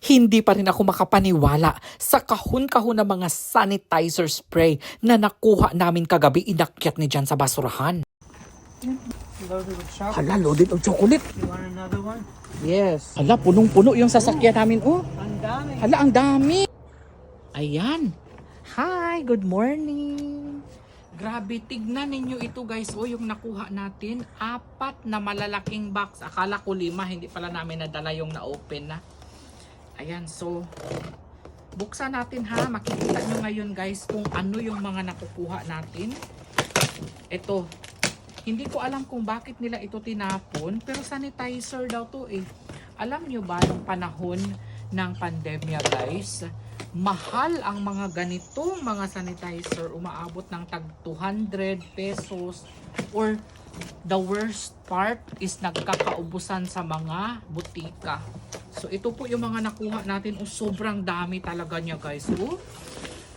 Hindi pa rin ako makapaniwala sa kahon-kahon na mga sanitizer spray na nakuha namin kagabi inakyat ni dyan sa basurahan. Loaded with chocolate. Hala, loaded of chocolate. You want another one? Yes. Hala, punong-puno yung sasakyan namin. Oh, Ang dami. hala, ang dami. Ayan. Hi, good morning. Grabe, tignan ninyo ito guys. O, yung nakuha natin. Apat na malalaking box. Akala ko lima. Hindi pala namin nadala yung na-open na. Ayan, so buksan natin ha. Makikita nyo ngayon guys kung ano yung mga nakukuha natin. Ito. Hindi ko alam kung bakit nila ito tinapon. Pero sanitizer daw to eh. Alam nyo ba nung panahon ng pandemya guys? Mahal ang mga ganitong mga sanitizer. Umaabot ng tag 200 pesos. Or the worst part is nagkakaubusan sa mga butika. So ito po yung mga nakuha natin. Oh, sobrang dami talaga niya guys. Oh.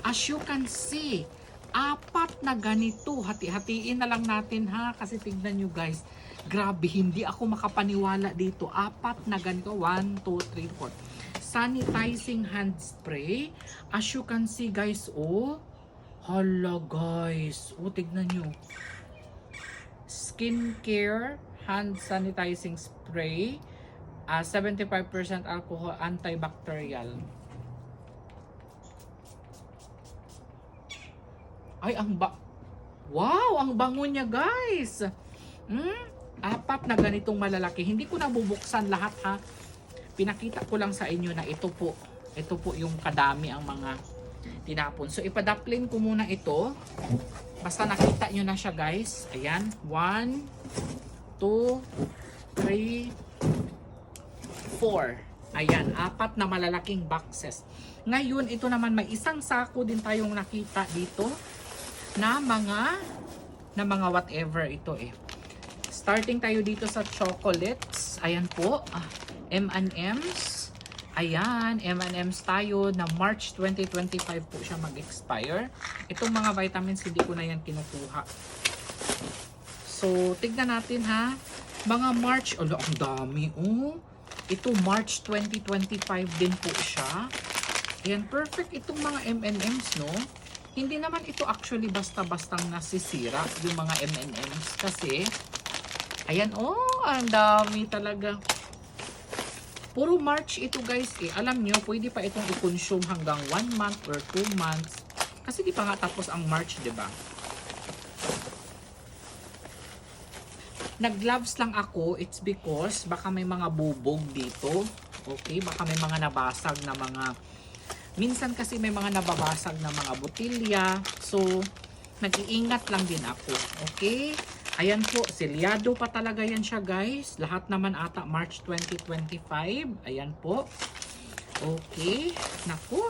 As you can see, apat na ganito. Hati-hatiin na lang natin ha. Kasi tignan nyo guys. Grabe, hindi ako makapaniwala dito. Apat na ganito. 1, 2, 3, 4. Sanitizing hand spray. As you can see guys, oh. Hala guys. Oh, tignan nyo. Skincare hand sanitizing spray. Ah, 75% alcohol, antibacterial. Ay, ang ba... Wow, ang bango niya, guys. Hmm? Apat na ganitong malalaki. Hindi ko nabubuksan lahat, ha. Pinakita ko lang sa inyo na ito po. Ito po yung kadami ang mga tinapon. So, ipadaplin ko muna ito. Basta nakita nyo na siya, guys. Ayan. One, two, three, four. Ayan, apat na malalaking boxes. Ngayon, ito naman may isang sako din tayong nakita dito na mga na mga whatever ito eh. Starting tayo dito sa chocolates. Ayan po, ah, M&M's. Ayan, M&M's tayo na March 2025 po siya mag-expire. Itong mga vitamins, hindi ko na yan kinukuha. So, tignan natin ha. Mga March, ala, ang dami oh. Ito March 2025 din po siya. Ayan, perfect itong mga M&M's, no? Hindi naman ito actually basta-bastang nasisira yung mga M&M's kasi ayan, oh, ang dami talaga. Puro March ito guys eh. Alam nyo, pwede pa itong i-consume hanggang 1 month or 2 months. Kasi di pa nga tapos ang March, di ba? Nag-gloves lang ako, it's because baka may mga bubog dito. Okay, baka may mga nabasag na mga minsan kasi may mga nababasag na mga botilya. So, nag-iingat lang din ako. Okay? Ayan po, selyado pa talaga yan siya guys. Lahat naman ata March 2025. Ayan po. Okay. Naku.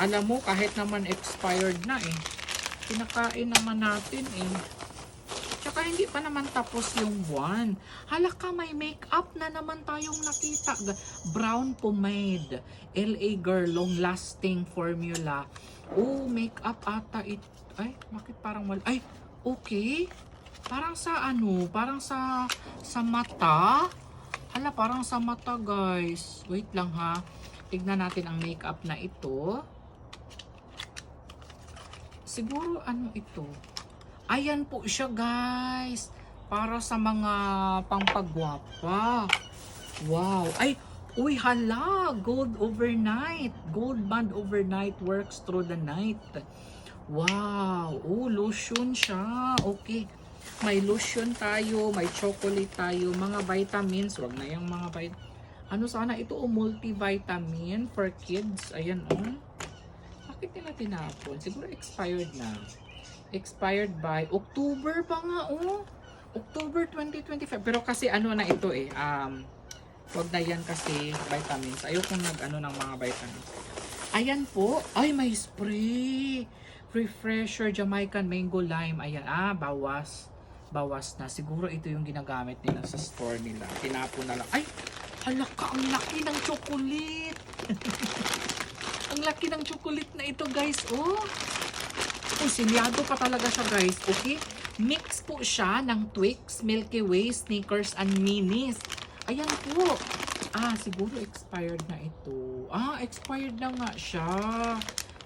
Alam mo, kahit naman expired na eh. Pinakain naman natin eh. Tsaka hindi pa naman tapos yung buwan. Halaka may makeup na naman tayong nakita. Brown pomade. LA Girl long lasting formula. Oh, makeup ata it. Ay, bakit parang wala? Ay, okay. Parang sa ano, parang sa sa mata. Hala, parang sa mata, guys. Wait lang ha. Tignan natin ang makeup na ito. Siguro ano ito? Ayan po siya guys. Para sa mga pampagwapa. Wow. Ay, uy hala. Gold overnight. Gold band overnight works through the night. Wow. Oh, lotion siya. Okay. May lotion tayo. May chocolate tayo. Mga vitamins. Wag na yung mga vit Ano sana ito? Oh, multivitamin for kids. Ayan oh. Bakit nila tinapon? Siguro expired na expired by October pa nga oh. October 2025. Pero kasi ano na ito eh. Um, wag na yan kasi vitamins. Ayoko nag ano ng mga vitamins. Ayan po. Ay, may spray. Refresher Jamaican Mango Lime. Ayan. Ah, bawas. Bawas na. Siguro ito yung ginagamit nila sa store nila. Tinapon na lang. Ay, halaka. Ang laki ng chocolate. ang laki ng chocolate na ito guys. Oh. Oh, silyado pa talaga siya guys. Okay? Mix po siya ng Twix, Milky Way, Snickers, and Minis. Ayan po. Ah, siguro expired na ito. Ah, expired na nga siya.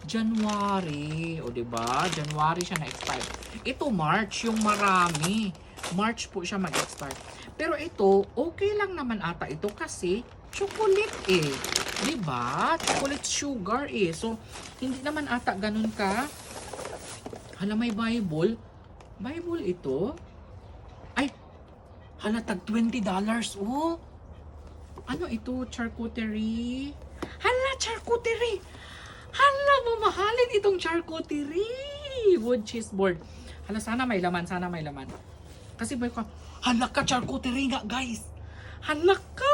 January. O, ba? January siya na-expire. Ito, March, yung marami. March po siya mag-expire. Pero ito, okay lang naman ata ito kasi chocolate eh. Ba? Chocolate sugar eh. So, hindi naman ata ganun ka. Hala, may Bible. Bible ito? Ay, hala, tag $20. Oh, ano ito? Charcuterie? Hala, charcuterie! Hala, mamahalin itong charcuterie! Wood cheese board. Hala, sana may laman, sana may laman. Kasi boy ko, hala ka, charcuterie nga, guys! Hala ka!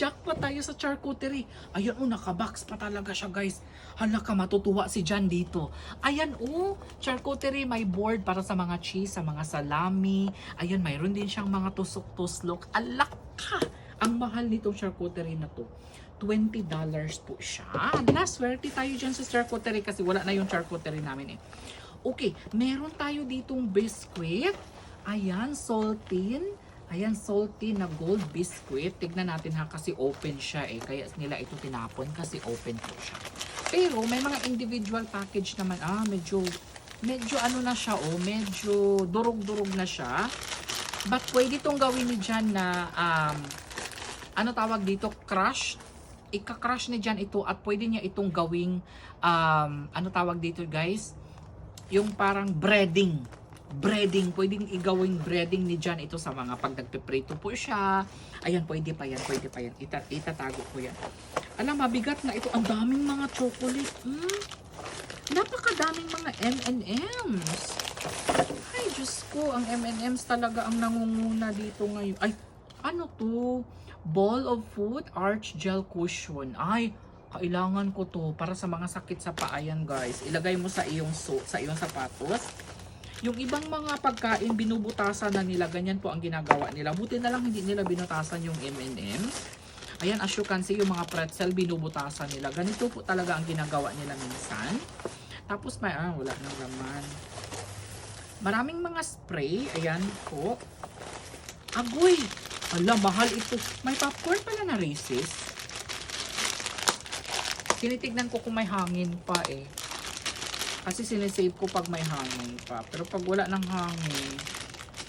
Jackpot tayo sa charcuterie. Ayan, oh, nakabox pa talaga siya, guys. Hala ka, matutuwa si Jan dito. Ayan, oh, charcuterie, may board para sa mga cheese, sa mga salami. Ayan, mayroon din siyang mga tusok-tuslok. Alak ka! Ang mahal nitong charcuterie na to. $20 po siya. Naswerte tayo dyan sa charcuterie kasi wala na yung charcuterie namin eh. Okay, meron tayo ditong biscuit. Ayan, saltine. Ayan, salty na gold biscuit. Tignan natin ha kasi open siya eh. Kaya nila ito tinapon kasi open po siya. Pero may mga individual package naman. Ah, medyo, medyo ano na siya oh. Medyo durog-durog na siya. But pwede itong gawin ni Jan na um, ano tawag dito, crush. Ika-crush ni Jan ito at pwede niya itong gawing um, ano tawag dito guys? Yung parang breading. Breading. Pwedeng igawing breading ni Jan ito sa mga pag nagpiprito po siya. Ayan, pwede pa yan, pwede pa yan. Ita itatago ko yan. Alam, mabigat na ito. Ang daming mga chocolate. Mm. Napakadaming mga M&M's. Ay, Diyos ko, ang M&M's talaga ang nangunguna dito ngayon. Ay, ano to? Ball of food, arch gel cushion. Ay, kailangan ko to para sa mga sakit sa paa yan, guys. Ilagay mo sa iyong so, sa iyong sapatos. Yung ibang mga pagkain binubutasan na nila, ganyan po ang ginagawa nila. Buti na lang hindi nila binutasan yung M&M's. Ayan, as you can see, yung mga pretzel binubutasan nila. Ganito po talaga ang ginagawa nila minsan. Tapos may, ah, wala nang laman. Maraming mga spray. Ayan po. Agoy! Ala, mahal ito. May popcorn pala na Reese's. Tinitignan ko kung may hangin pa eh. Kasi sinisave ko pag may hangin pa. Pero pag wala ng hangin,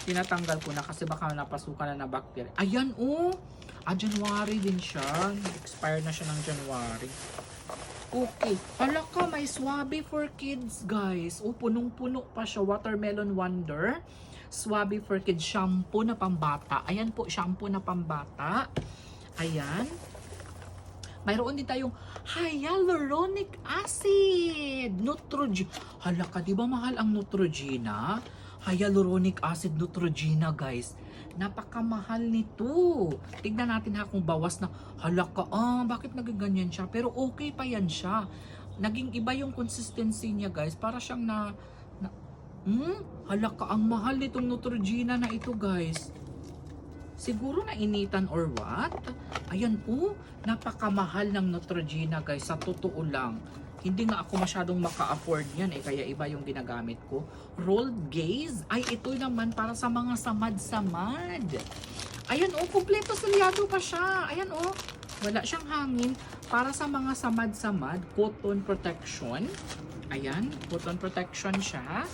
tinatanggal ko na kasi baka napasukan na na bacteria. Ayan oh! Ah, January din siya. Expire na siya ng January. Okay. Hala ka, may Swabe for kids, guys. Oh, punong-puno pa siya. Watermelon Wonder. Swabe for kids. Shampoo na pambata. Ayan po, shampoo na pambata. Ayan. Mayroon din tayong hyaluronic acid. Neutrogena. Hala ka, di ba mahal ang Neutrogena? Hyaluronic acid Neutrogena, guys. Napakamahal nito. Tignan natin ha kung bawas na. Hala ka, ah, bakit nagaganyan siya? Pero okay pa yan siya. Naging iba yung consistency niya, guys. Para siyang na... na hmm? Hala ka, ang mahal nitong Neutrogena na ito, guys. Siguro na initan or what? Ayan po, napakamahal ng Neutrogena guys, sa totoo lang. Hindi nga ako masyadong maka-afford yan eh, kaya iba yung ginagamit ko. Rolled Gaze, ay ito naman para sa mga samad-samad. Ayan oh, kumpleto selyado pa siya. Ayan oh, wala siyang hangin. Para sa mga samad-samad, cotton protection. Ayan, cotton protection siya.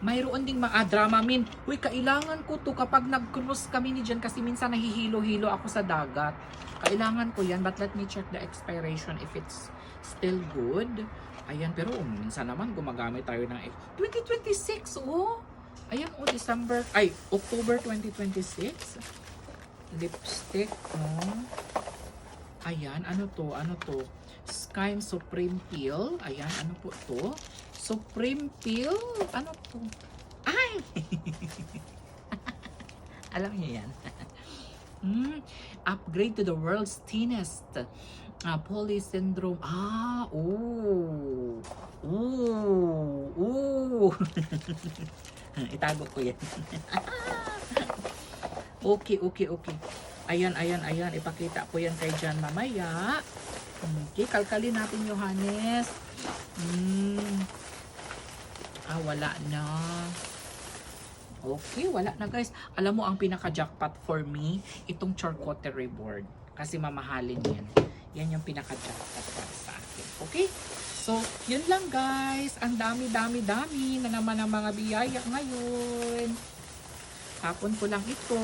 Mayroon ding mga ah, Dramamin. Uy, kailangan ko to kapag nag-cruise kami ni Jen kasi minsan nahihilo-hilo ako sa dagat. Kailangan ko yan but let me check the expiration if it's still good. Ayan, pero um, minsan naman gumagamit tayo ng 2026, oh! Ayan, oh, December, ay, October 2026. Lipstick, oh. Ayan, ano to, ano to? Skime Supreme Peel. Ayan, ano po to? Supreme Peel? Ano to? Ay! Alam niyo yan. mm, upgrade to the world's thinnest uh, polysyndrome. Ah, ooh. Ooh. Ooh. Itago ko yan. okay, okay, okay. Ayan, ayan, ayan. Ipakita ko yan kay Jan mamaya. Okay, kalkalin natin, Johannes. Hmm. Ah, wala na. Okay, wala na guys. Alam mo, ang pinaka-jackpot for me, itong charcuterie board. Kasi mamahalin yan. Yan yung pinaka-jackpot para sa akin. Okay? So, yun lang guys. Ang dami, dami, dami na naman ang mga biyaya ngayon. Hapon ko lang ito.